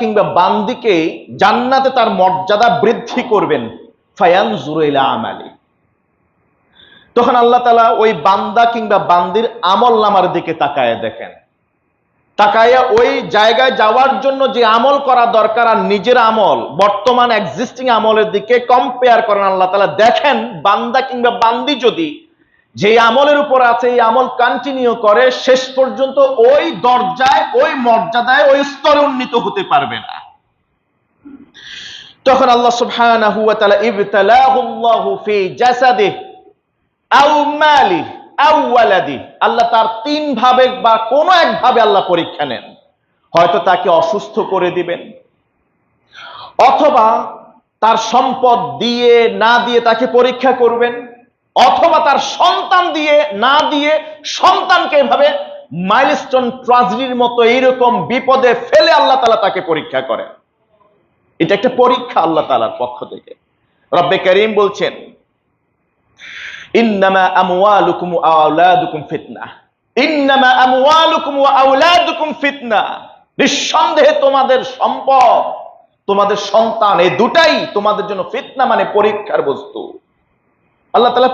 কিংবা বান্দিকে জান্নাতে তার মর্যাদা বৃদ্ধি করবেন ফায়ান জুরাইলা আমালি। তখন আল্লাহ তালা ওই বান্দা কিংবা বান্দির আমল নামার দিকে তাকায় দেখেন। তাকাইয়া ওই জায়গায় যাওয়ার জন্য যে আমল করা দরকার আর নিজের আমল, বর্তমান এক্সিস্টিং আমলের দিকে কম্পেয়ার করেন আল্লাহ তালা দেখেন বান্দা কিংবা বান্দি যদি যে আমলের উপর আছে, এই আমল কন্টিনিউ করে, শেষ পর্যন্ত ওই দরজায়, ওই মর্যাদায়, ওই স্তরে উন্নীত হতে পারবে না। তখন আল্লাহ সুবহানাহু ওয়া তাআলা ইবতালাহুল্লাহু ফি জাসাদিহি আও মালি আও ওয়ালাদি আল্লাহ তার তিন ভাবে বা কোনো এক ভাবে আল্লাহ পরীক্ষা নেন। হয়তো তাকে অসুস্থ করে দিবেন, অথবা তার সম্পদ দিয়ে না দিয়ে তাকে পরীক্ষা করবেন অথবা তার সন্তান দিয়ে, না দিয়ে সন্তানকে এভাবে মাইলস্টোন ট্রাজেডির মতো এইরকম বিপদে ফেলে আল্লাহ তালা তাকে পরীক্ষা করেন এটা একটা পরীক্ষা আল্লাহ তালার পক্ষ থেকে। রব্বে করিম বলছেন, ইন্নামা আওলাদুকুম ফিতনা। ইন্নামা আওলাদুকুম ফিতনা। নিঃসন্দেহে তোমাদের সম্পদ, তোমাদের সন্তান, এই দুটাই তোমাদের জন্য ফিতনা মানে পরীক্ষার বস্তু। আল্লাহ তাআলা